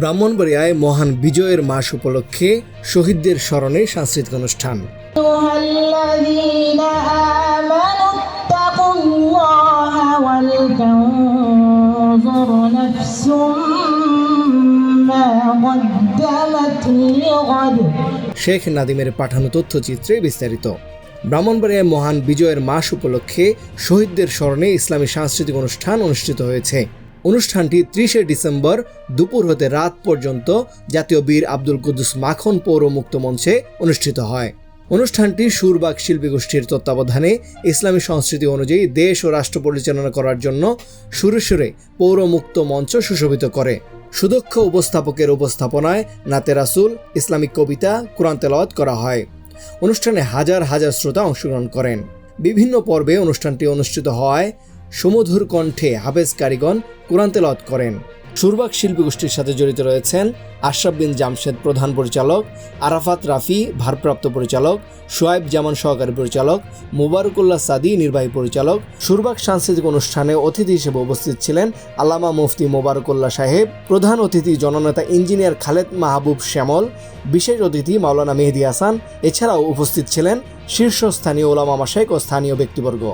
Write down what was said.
ব্রাহ্মণবাড়িয়ায় মহান বিজয়ের মাস উপলক্ষে শহীদদের স্মরণে সাংস্কৃতিক অনুষ্ঠান। শেখ নাদিমের পাঠানো তথ্যচিত্রে বিস্তারিত। ব্রাহ্মণবাড়িয়ায় মহান বিজয়ের মাস উপলক্ষে শহীদদের স্মরণে ইসলামী সাংস্কৃতিক অনুষ্ঠান অনুষ্ঠিত হয়েছে। অনুষ্ঠানটি ত্রিশে ডিসেম্বর দুপুর হতে রাত পর্যন্ত জাতীয় বীর আব্দুল কুদ্দুস মাখন পৌর মুক্ত মঞ্চে অনুষ্ঠিত হয়। অনুষ্ঠানটি সুরবাগ শিল্পী গোষ্ঠীর তত্ত্বাবধানে ইসলামী সংস্কৃতি অনুযায়ী দেশ ও রাষ্ট্র পরিচালনা করার জন্য সুরে সুরে পৌর মুক্ত মঞ্চ সুশোভিত করে। সুদক্ষ উপস্থাপকের উপস্থাপনায় নাতে রাসুল, ইসলামিক কবিতা, কোরআন তেলাওয়াত করা হয়। অনুষ্ঠানে হাজার হাজার শ্রোতা অংশগ্রহণ করেন। বিভিন্ন পর্বে অনুষ্ঠানটি অনুষ্ঠিত হওয়ায় সুমধুর কণ্ঠে হাফেজ কারিগণ কোরআন তেলাওয়াত করেন। সুরবাগ শিল্পী গোষ্ঠীর সাথে জড়িত রয়েছেন আশরাফ বিন জামশেদ প্রধান পরিচালক, আরাফাত রাফি ভারপ্রাপ্ত পরিচালক, সোয়াইব জামান সহকারী পরিচালক, মুবারকুল্লাহ সাদি নির্বাহী পরিচালক। সুরবাগ সাংস্কৃতিক অনুষ্ঠানে অতিথি হিসেবে উপস্থিত ছিলেন আল্লামা মুফতি মোবারকুল্লাহ সাহেব, প্রধান অতিথি জননেতা ইঞ্জিনিয়ার খালেদ মাহবুব শ্যামল, বিশেষ অতিথি মাওলানা মেহেদি হাসান, এছাড়াও উপস্থিত ছিলেন শীর্ষস্থানীয় ওলামা মাসাইক ও স্থানীয় ব্যক্তিবর্গ।